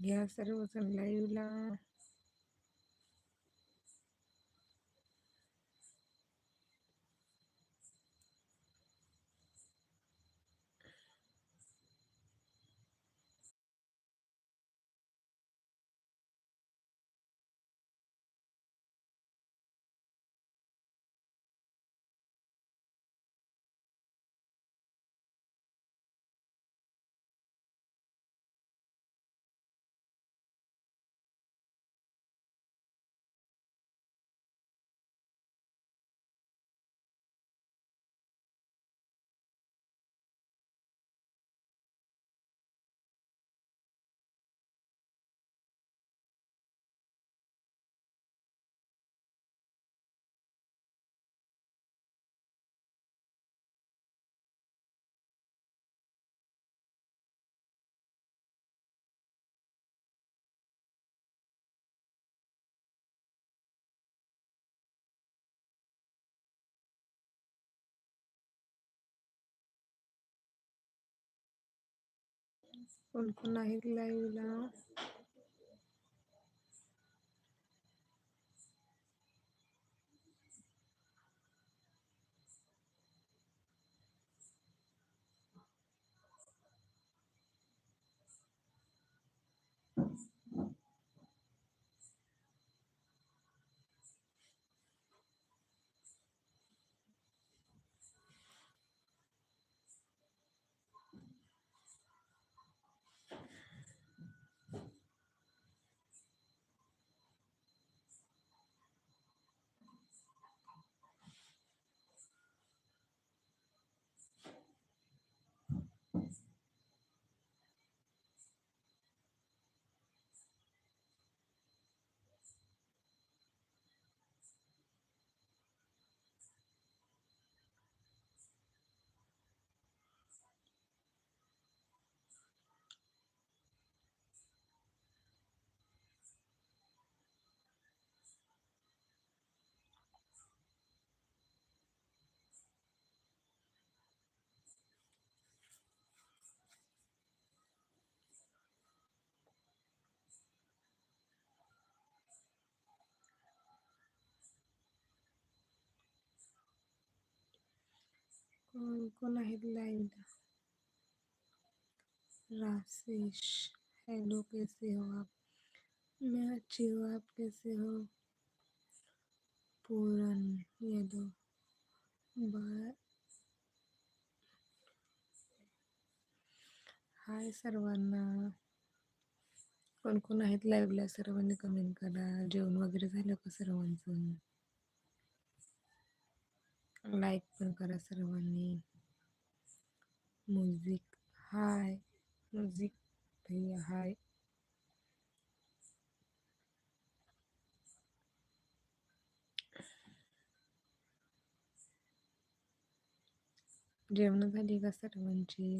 घ्या सर्वजण लाईव्हला कोण कोण आहेत लाईव्हला कोण कोण आहेत लाईव्हला राशेश हेलो कैसे हो आप? मैं अच्छी हूँ आप कैसे हो? पूरन येदो बाळ हाय सर्वांना. कोण कोण आहेत लाईव्हला सर्वांनी कमेंट करा. जेवण वगैरे झालं का सर्वांचं? लाईक पण करा सर्वांनी. म्युझिक हाय म्युझिक भैया हाय. जेवण झाली का सर्वांची?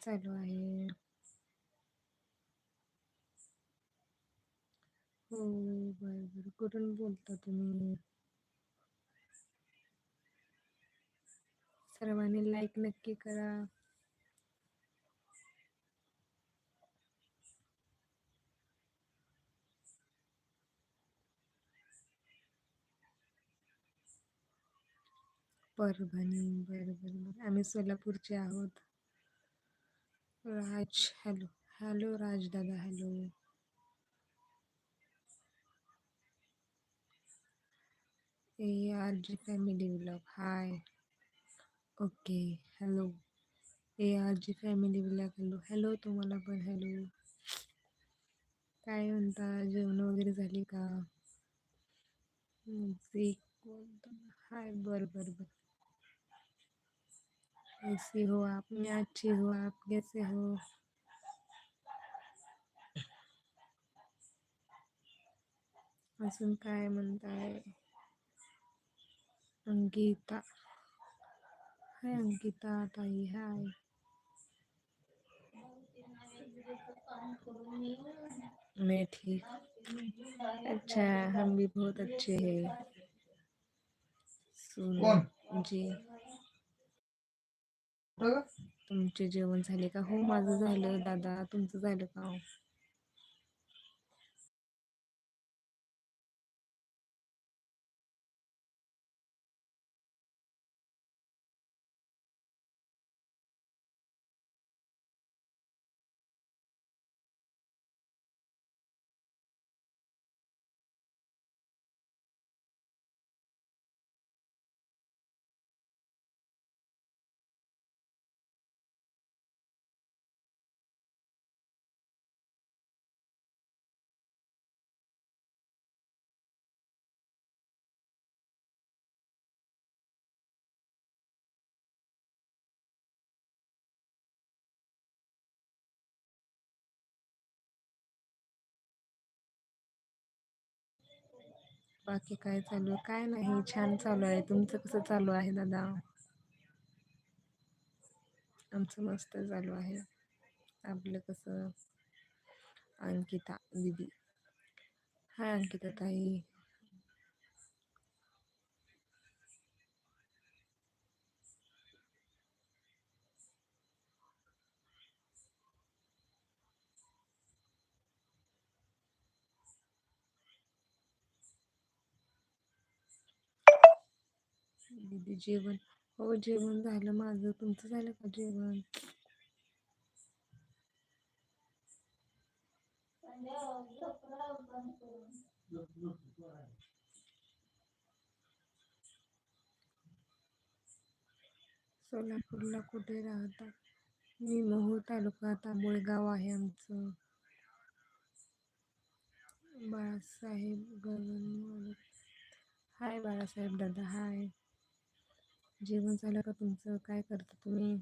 चालू आहे? हो बरं बरं कुठून बोलता तुम्ही? सर्वांनी लाईक नक्की करा. परभणी बरं बरं बरं आम्ही सोलापूरचे आहोत. राज हॅलो हॅलो राज दादा hello ARG family vlog. Hi. Okay. Hello. ARG family vlog. Hello Hello तुम्हाला पण हेलो काय म्हणता जेवण वगैरे झाली का हाय, बर बर बर कैसे हो आप मैं अच्छी हो आप कैसे हो अजून काय म्हणताय अंकिता हाय अंकिता ताई हाय। मैं ठीक। अच्छा हम भी बहुत अच्छे हैं। सुन जी। तुमचे जेवण झाले का? हो माझं झालं दादा. तुमचं झालं का? बाकी काय चालू आहे? काय नाही छान चालू आहे. तुमचं कसं चालू आहे दादा? आमचं मस्त चालू आहे. आपलं कसं? अंकिता दिदी. हाय अंकिता ताई. दीदी जेवण. हो जेवण झालं माझं. तुमचं झालं का जेवण? सोलापूरला कुठे राहता? मी मोहोळ तालुका तांबोळे गाव आहे आमचं. बाळासाहेब गगन हाय बाळासाहेब दादा हाय. जेवण झालं का तुमचं काय करता तुम्ही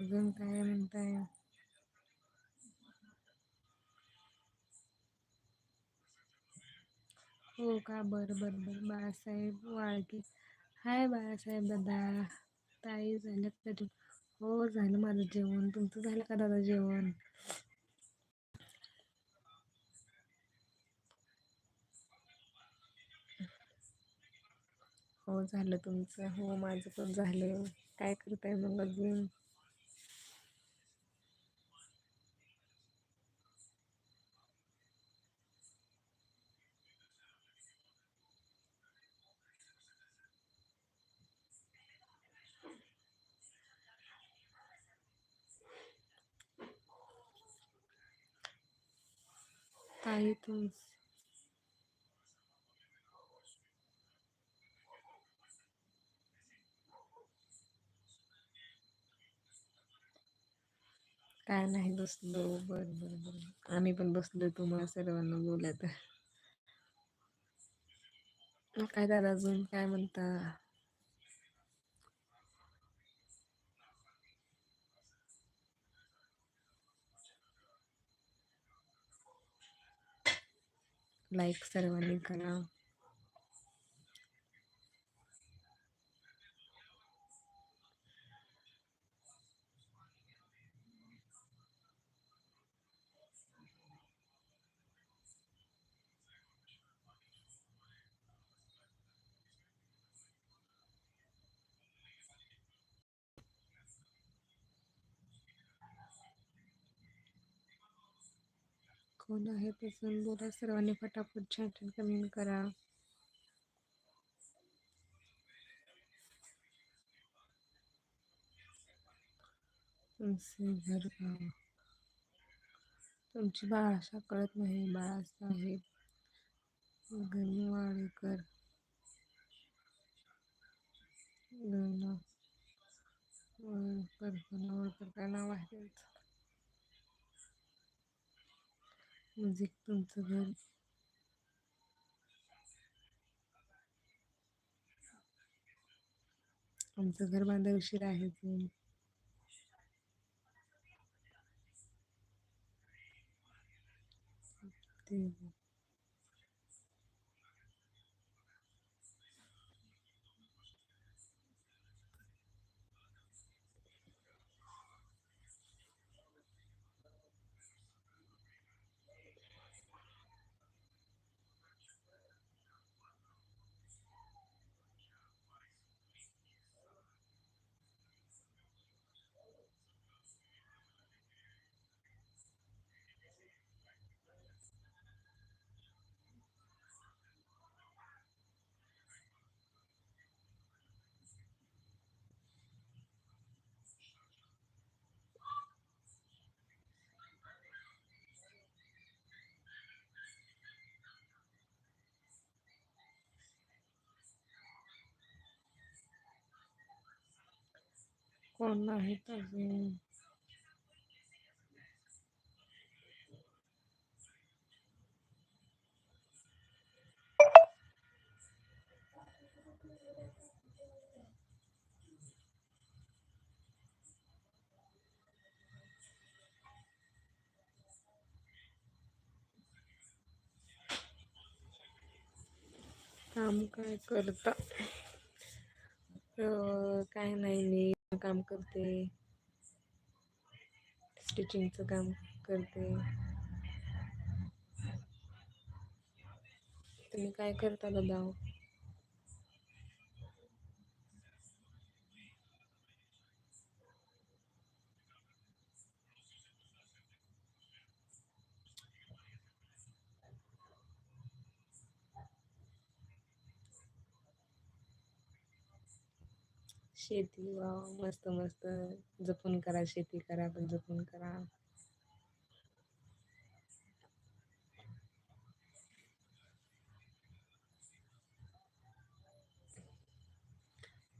अजून काय म्हणताय हो का बरं बरं बरं बाळासाहेब वाळके हाय बाळासाहेब दादा ताई झालं का जे हो झालं माझं जेवण. तुमचं झालं का दादा जेवण? हो झालं तुमचं. हो माझं पण झालं. काय करताय मग अजून? ताई तुम काय नाही बसलो बरं बरं बरं आम्ही पण बसलो तुम्हाला सर्वांना बोलत काय दादा अजून काय म्हणता लाईक सर्वांनी करा कोण आहे तसं बोला. सर्वांनी फटाफट छान छान कमेंट करा. तुमचे घर तुमची भाषा कळत नाही बाळासाहेब गणवाडेकर. गणवाडकर गणवाडकर काय नाव आहे त्यांचं? म्युझिक तुमचं घर आमचं घर बांधायला उशीर आहे अजून ते कोण आहेत अजून काम काय करता अं, काय नाही मी काम करते. स्टिचिंगचं काम करते. तुम्ही काय करता दादा? शेती वा मस्त मस्त. जपून करा शेती करा पण जपून करा.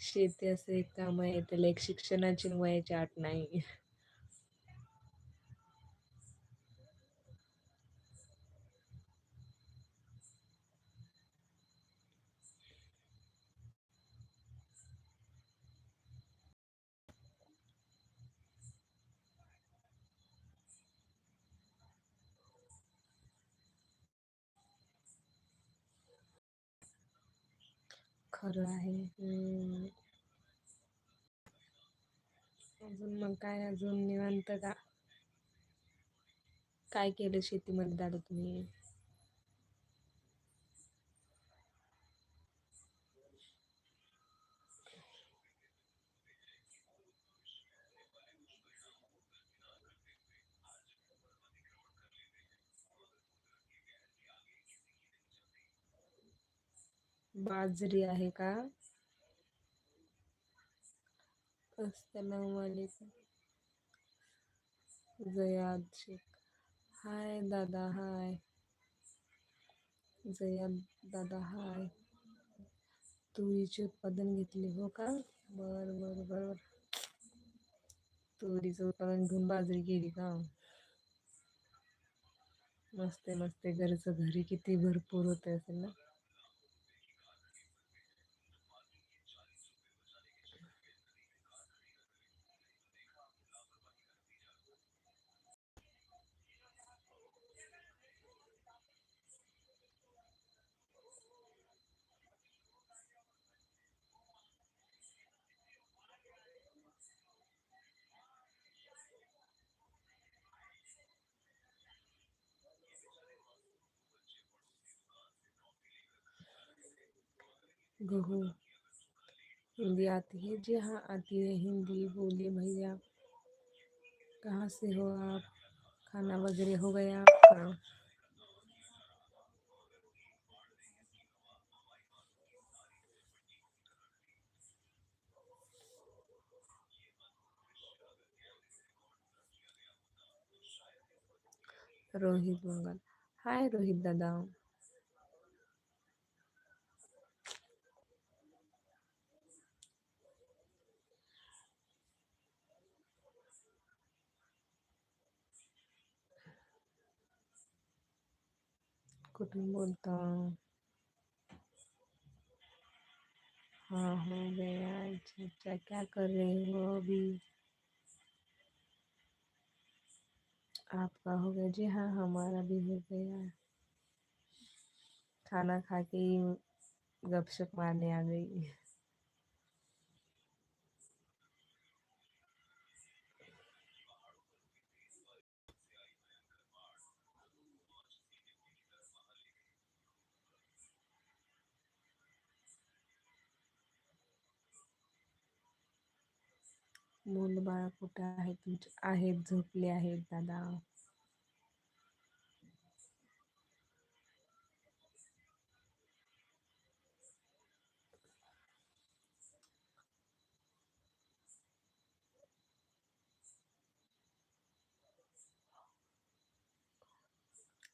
शेती असं एक काम आहे त्याला एक शिक्षणाची वयाची अट नाही. खरं आहे. अजून मग काय? अजून निवांत का? काय केलं शेतीमध्ये दादा तुम्ही? बाजरी आहे का? अस्सलाम जयाद शेख हाय दादा हाय. जयाद दादा हाय. तुरीचे उत्पादन घेतले हो का? बर बर बर. तुरीचं उत्पादन घेऊन बाजरी केली का? मस्त मस्त आहे. घरचं घरी किती भरपूर होते असेल ना? गहू हिंदी आती है। जी हाँ आती है हिंदी बोलिए भैया कहाँ से हो आप? खाना वगैरह हो गया आपका? रोहित मंगल। हाय रोहित दादा। कुठून बोलता हाँ। हो गया अच्छा अच्छा क्या कर रहे हो अभी? आपका हो गया? जी हाँ हमारा भी हो गया। खाना खा के ही गपशप मारने आ गई। मुलं बाळ कुठे आहेत? तुमचे आहेत झोपले आहेत दादा?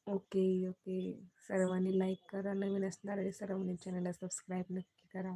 Okay okay. सर्वांनी लाईक करा. नवीन असणारे सर्वांनी चॅनलला सबस्क्राईब नक्की करा.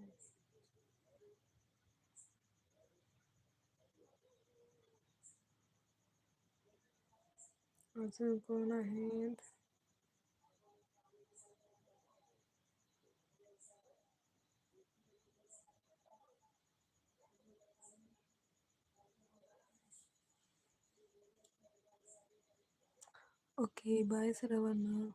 Continue going ahead. Okay, bye, Saravana.